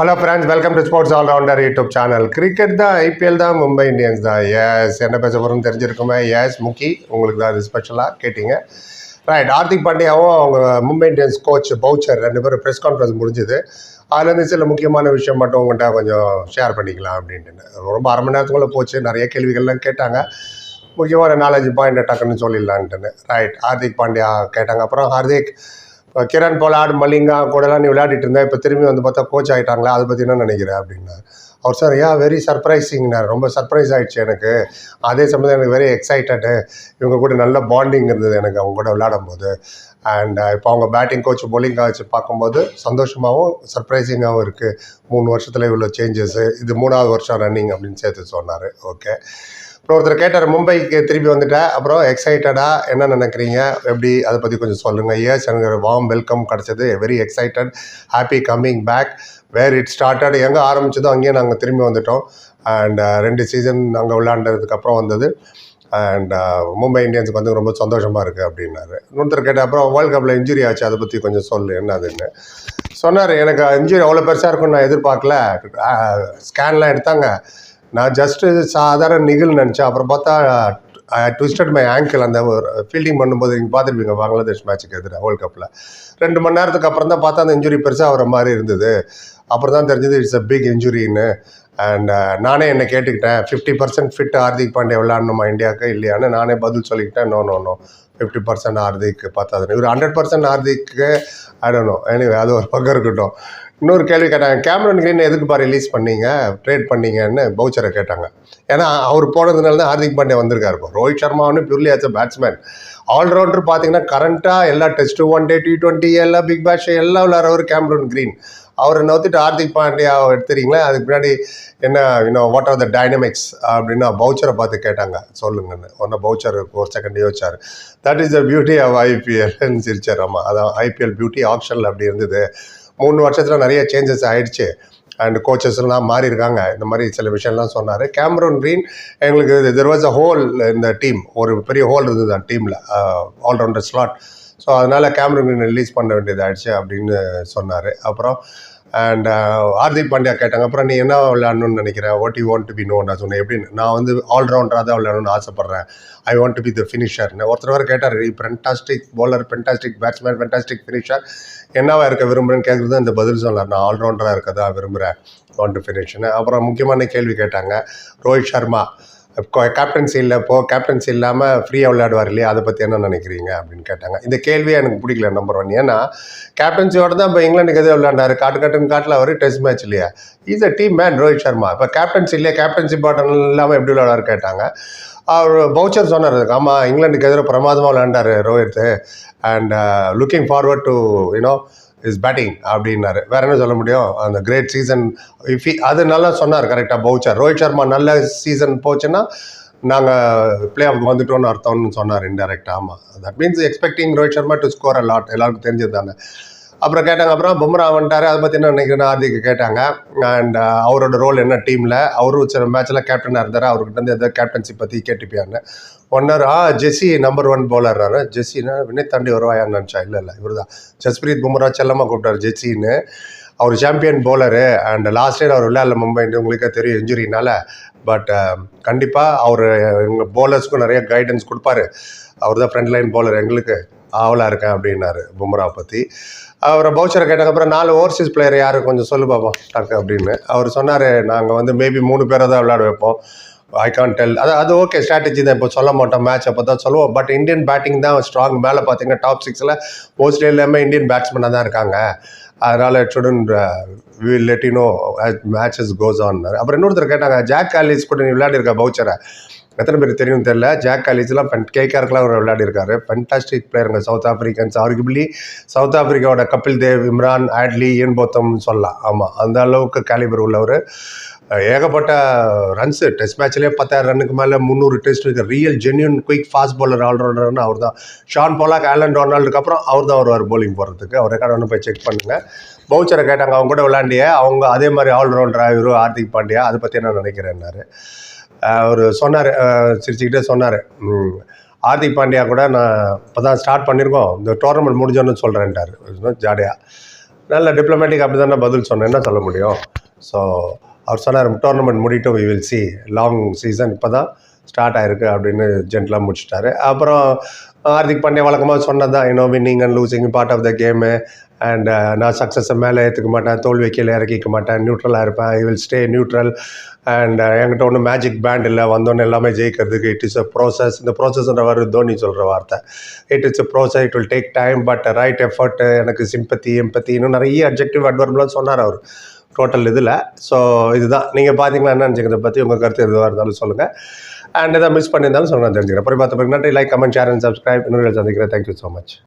Hello friends welcome to sports allrounder YouTube channel cricket தான் IPL தான் Mumbai Indians தான். S என்ன பேச போகிறோம் தெரிஞ்சிருக்குமே? எஸ் முக்கி உங்களுக்கு தான் அது ஸ்பெஷலாக கேட்டிங்க. ரைட் ஹார்திக் பாண்டியாவும் அவங்க மும்பை இந்தியன்ஸ் கோச் பவுச்சர் ரெண்டு பேரும் ப்ரெஸ் கான்ஃபரன்ஸ் முடிஞ்சுது. அதுலேருந்து சில முக்கியமான விஷயம் மட்டும் உங்கள்கிட்ட கொஞ்சம் ஷேர் பண்ணிக்கலாம் அப்படின்ட்டு ரொம்ப அரை மணி நேரத்துக்குள்ளே போச்சு. நிறைய கேள்விகள்லாம் கேட்டாங்க. முக்கியமான நாலஞ்சு பாயிண்ட் டக்குன்னு சொல்லிடலான்ட்டுன்னு. ரைட் ஹார்திக் பாண்டியா கேட்டாங்க. அப்புறம் ஹார்திக் கிரண் போலாட் மலிங்கா கூடலாம் நீ விளையாடிட்டு இருந்தேன் இப்போ திரும்பி வந்து பார்த்தா கோச் ஆகிட்டாங்களா அதை பற்றி என்ன நினைக்கிறேன் அப்படின்னாரு. அவர் சார் ஏன் வெரி சர்ப்ரைசிங்னார் ரொம்ப சர்ப்ரைஸ் ஆகிடுச்சு எனக்கு. அதே சமயம் எனக்கு வெரி எக்ஸைட்டடு இவங்க கூட நல்ல பாண்டிங் இருந்தது எனக்கு அவங்க கூட விளையாடும் போது அண்ட் இப்போ அவங்க பேட்டிங் கோச் போலிங் coach பார்க்கும்போது சந்தோஷமாகவும் சர்ப்ரைசிங்காகவும் இருக்குது மூணு வருஷத்தில் இவ்வளோ சேஞ்சஸ்ஸு இது மூணாவது வருஷம் ரன்னிங் அப்படின்னு சேர்த்து சொன்னார். ஓகே இப்போ ஒருத்தர் கேட்டார் மும்பைக்கு திரும்பி வந்துட்டேன் அப்புறம் எக்ஸைட்டடாக என்ன நினைக்கிறீங்க? எப்படி? அதை பற்றி கொஞ்சம் சொல்லுங்கள் எஸ் எனக்கு வாம் வார்ம் வெல்கம் கிடச்சது. Very excited happy coming back where it started எங்கே ஆரம்பிச்சதோ அங்கேயே நாங்கள் திரும்பி வந்துட்டோம். அண்ட் uh, ரெண்டு சீசன் அங்கே விளாண்டதுக்கப்புறம் வந்தது. அண்ட் uh, மும்பை இந்தியன்ஸுக்கு வந்து ரொம்ப சந்தோஷமாக இருக்குது அப்படின்னாரு. இன்னொருத்தர் கேட்ட அப்புறம் வேர்ல்ட் கப்பில் இன்ஜுரி ஆச்சு. அதை பற்றி கொஞ்சம் சொல்லு. என்ன அதுன்னு சொன்னார் எனக்கு இன்ஜுரி அவ்வளோ பெருசாக இருக்கும்னு நான் எதிர்பார்க்கல. ஸ்கேன்லாம் எடுத்தாங்க. நான் ஜஸ்ட்டு சாதாரண நிகழ் நினச்சேன். அப்புறம் பார்த்தா ட்விஸ்டட் மை ஆங்கிள் அந்த ஃபீல்டிங் பண்ணும்போது நீங்கள் பார்த்துருப்பீங்க பங்களாதேஷ் மேட்ச்சுக்கு எதிராக வேர்ல்ட் கப்பில் ரெண்டு மணி நேரத்துக்கு அப்புறம் தான் பார்த்தா அந்த இன்ஜுரி பெருசாக வர மாதிரி இருந்தது. அப்புறம் தான் தெரிஞ்சது இட்ஸ் அ பிக் இன்ஜுரின்னு அண்ட் நானே என்னை கேட்டுக்கிட்டேன் fifty percent fit Hardik Pandya விளையாடணுமா இந்தியாவுக்கு இல்லையான்னு நானே பதில் சொல்லிக்கிட்டேன் no no no fifty percent Hardik பார்த்தாது இவர் ஹண்ட்ரட் பர்சன்ட் ஹார்திக்கு ஆடணும் எனிவே அது ஒரு பக்கம் இருக்கட்டும். இன்னொரு கேள்வி கேட்டாங்க கேமரன் கிரீன் எதுக்குப்பா ரிலீஸ் பண்ணீங்க? ட்ரேட் பண்ணீங்கன்னு பவுச்சரை கேட்டாங்க. ஏன்னா அவர் போனதுனால தான் ஹார்திக் பாண்டியா வந்திருக்காரு இப்போ. ரோஹித் சர்மா ஒன்று purely as a batsman allrounder பார்த்தீங்கன்னா கரண்ட்டாக எல்லா test one day T twenty எல்லா பிக் பேஷ் எல்லாம் விளையாடுறவர் கேமரன் கிரீன் அவரை நோத்திட்டு ஹார்திக் பாண்டியாவை எடுத்துறீங்களா? அதுக்கு முன்னாடி என்ன இன்னும் வாட் ஆர் த டைனமிக்ஸ் அப்படின்னு பவுச்சரை பார்த்து கேட்டாங்க. சொல்லுங்கன்னு. ஒன்று பவுச்சர் ஒரு second யோசிச்சார். That is the beauty of ஐபிஎல்னு சிரிச்சார் ஆமாம் அதான் ஐபிஎல் பியூட்டி ஆப்ஷனில் அப்படி இருந்தது. மூணு வருஷத்தில் நிறைய சேஞ்சஸ் ஆகிடுச்சு அண்ட் கோச்சஸ்லாம் மாறி இருக்காங்க. இந்த மாதிரி சில விஷயம்லாம் சொன்னார். கேமரோன் க்ரீன் எங்களுக்கு தெர் வாஸ் அ ஹோல் இந்த டீம் ஒரு பெரிய ஹோல் இருந்தது அந்த டீமில் ஆல்ரவுண்டர் ஸ்லாட் ஸோ அதனால் கேமரூன் ரிலீஸ் பண்ண வேண்டியது ஆயிடுச்சு அப்படின்னு சொன்னார். அப்புறம் அண்ட் uh, ஹார்திக் பாண்டியா கேட்டாங்க அப்புறம் நீ என்ன விளையாடணும்னு நினைக்கிறேன் what you want to be no நான் சொன்னேன் எப்படின்னு நான் வந்து ஆல்ரவுண்டராக தான் விளையாடணும்னு ஆசைப்பட்றேன். I want to be the ஃபினிஷர்னு ஒருத்தர் வர கேட்டார் fantastic bowler fantastic batsman fantastic finisher என்னவா இருக்க விரும்புகிறேன்னு கேட்குறது அந்த பதில் சொன்னார். நான் ஆல்ரவுண்டராக இருக்க தான் விரும்புகிறேன் வாண்ட் டு ஃபினிஷ்னு அப்புறம் முக்கியமான கேள்வி கேட்டாங்க ரோஹித் சர்மா கேப்டன்சி இல்லை போ கேப்டன்சி இல்லாமல் ஃப்ரீயாக விளையாடுவார் இல்லையா? அதை பற்றி என்ன நினைக்கிறீங்க அப்படின்னு கேட்டாங்க. இந்த கேள்வியே எனக்கு பிடிக்கல நம்பர் ஒன் ஏன்னா கேப்டன்சியோட தான் இப்போ இங்கிலாந்துக்கு எதிராக விளையாண்டாரு. காட்டு காட்டுன்னு காட்டில் அவர் டெஸ்ட் மேட்ச் இல்லையா? Is a team man Rohit Sharma இப்போ கேப்டன்சி இல்லையா? கேப்டன்சி பாட்டன் இல்லாமல் எப்படி விளையாடுவார் கேட்டாங்க. அவர் பவுச்சர் சொன்னார் ஆமாம் இங்கிலாந்துக்கு எதிராக பிரமாதமாக விளையாண்டார் Rohit. And looking forward to you know is batting அப்படின்னாரு. வேற என்ன சொல்ல முடியும்? அந்த கிரேட் சீசன் இஃப் அது நல்லா சொன்னார் கரெக்டாக பவுச்சர். ரோஹித் சர்மா நல்ல சீசன் போச்சுன்னா நாங்கள் பிளே ஆஃப் வந்துட்டோம்னு அர்த்தம்னு சொன்னார் இன்டெரக்டாக ஆமாம் that means expecting Rohit Sharma to score a lot எல்லாருக்கும் தெரிஞ்சது தானே. அப்புறம் கேட்டாங்க அப்புறம் பும்ரா வந்துட்டார். அதை பற்றி என்ன நினைக்கிறேன் ஹார்திக் கேட்டாங்க. அண்ட் uh, அவரோட ரோல் என்ன டீமில் அவரும் சில மேட்ச்சில் கேப்டனாக இருந்தார்? அவர்கிட்ட இருந்து எதாவது கேப்டன்சி பற்றி கேட்டுப்பியான்னு. ஒன்னர் ஆ ஜெஸ்ஸி நம்பர் ஒன் பவுலர்னாரு ஜெஸ்ஸின்னா வினய் தாண்டி வருவாயான்னு நினச்சா? இல்லை இல்லை இவர் தான். ஜஸ்பிரீத் பும்ரா செல்லமாக கூப்பிட்டார் ஜெஸ்ஸின்னு. அவர் champion bowler and last year அவர் விளையாடல மும்பை உங்களுக்கே தெரியும் இன்ஜுரினால பட் uh, கண்டிப்பாக அவர் எங்கள் பவுலர்ஸ்க்கும் நிறைய கைடன்ஸ் கொடுப்பாரு. அவர் தான் ஃப்ரண்ட் லைன் பவுலர் எங்களுக்கு. ஆவலாக இருக்கேன் அப்படின்னாரு பும்ரா பற்றி அவரை பவுச்சரை கேட்டதுக்கப்புறம் நாலு ஓவர்சீஸ் பிளேயர் யார்? கொஞ்சம் சொல்லு பார்ப்போம் டக்கு அப்படின்னு. அவர் சொன்னார் நாங்கள் வந்து மேபி மூணு பேரை தான் விளையாட வைப்போம். ஐ கான் டெல் அது அது ஓகே ஸ்ட்ராட்டஜி தான். இப்போ சொல்ல மாட்டோம் மேட்ச் அப்போ தான் சொல்லுவோம். பட் இந்தியன் பேட்டிங் தான் ஸ்ட்ராங் மேலே பார்த்தீங்கன்னா டாப் சிக்ஸில் மோஸ்ட்லி எல்லாமே இந்தியன் பேட்ஸ்மேனாக தான் இருக்காங்க. அதனால் sudden will let you know matches goes on அப்புறம் இன்னொருத்தர் கேட்டாங்க ஜாக் ஆலிஸ் கூட நீ விளையாடிருக்க பவுச்சரை எத்தனை பேர் தெரியும் தெரியல. ஜாக் காலேஜ்லாம் ஃபென் கேக்காருக்குலாம் அவர் விளையாடிருக்காரு. ஃபென்டாஸ்டிக் பிளேயருங்க சவுத் ஆஃப்ரிக்கன்ஸ் ஆர்குபிளி சவுத் ஆஃப்ரிக்காவோட கபில் தேவ் இம்ரான் ஆட்லி இயன் போத்தம்னு சொல்லலாம். ஆமாம் அந்த அளவுக்கு கேலிபர் உள்ளவர். ஏகப்பட்ட ரன்ஸு டெஸ்ட் மேட்ச்லேயே பத்தாயிரம் ரன்னுக்கு மேலே முந்நூறு டெஸ்ட் இருக்குது real genuine quick fast bowler ஆல்ரவுண்டர்னு அவர் தான் ஷான் போலாக் ஆலன் டொனால்டுக்கு அப்புறம் அவர் தான் வருவார் போலிங் போகிறதுக்கு அவர் ரெக்கார்ட் ஒன்று போய் செக் பண்ணுங்கள் பவுச்சரை கேட்டாங்க அவங்க கூட விளாண்டிய அவங்க அதே மாதிரி ஆல்ரவுண்டராக இவரு ஹார்திக் பாண்டியா அதை பற்றி என்ன நினைக்கிறேன்னாரு. அவர் சொன்னார் சிரிச்சுக்கிட்டே சொன்னார். ஹார்திக் பாண்டியா கூட நான் இப்போ தான் ஸ்டார்ட் பண்ணியிருக்கோம் இந்த டோர்னமெண்ட் முடிஞ்சோன்னு சொல்கிறேன்ட்டார் ஜாலியாக நல்ல டிப்ளமேட்டிக் அப்படி தானே பதில் சொன்னேன். என்ன சொல்ல முடியும்? ஸோ அவர் சொன்னார் tournament முடிட்டோம் we will see long season இப்போ தான் ஸ்டார்ட் ஆயிருக்கு அப்படின்னு ஜென்டலாக முடிச்சிட்டாரு. அப்புறம் ஹார்திக் பாண்டியா வழக்கமாக சொன்னது தான் you know winning and losing part of the game and uh, நான் சக்ஸஸை மேலே ஏற்றுக்க மாட்டேன் தோல்வி கீழே இறக்கிக்க மாட்டேன் நியூட்ரலாக இருப்பேன் I will stay neutral and என்கிட்ட ஒன்றும் மேஜிக் பேண்ட் இல்லை வந்தோன்னே எல்லாமே ஜெயிக்கிறதுக்கு இட் இஸ் அ ப்ராசஸ் இந்த ப்ராசஸ்ன்ற வர தோனி சொல்கிற வார்த்தை. It is a process it will take time but right effort எனக்கு சிம்பத்தி எம்பத்தி இன்னும் நிறைய அப்ஜெக்டிவ் அட்வர்ப்லாம் சொன்னார் அவர். டோட்டல் இதில். ஸோ இதுதான். நீங்கள் பார்த்தீங்களா என்ன நினச்சிக்கிறத பற்றி உங்கள் கருத்து எதுவாக இருந்தாலும் சொல்லுங்கள் அண்ட் எதாவது மிஸ் பண்ணியிருந்தாலும் சொல்லுங்கள் தெரிஞ்சுக்கிறேன். அப்புறம் பார்த்து நன்றி. Like comment share and subscribe இன்னொரு சந்திக்கிறேன். Thank you so much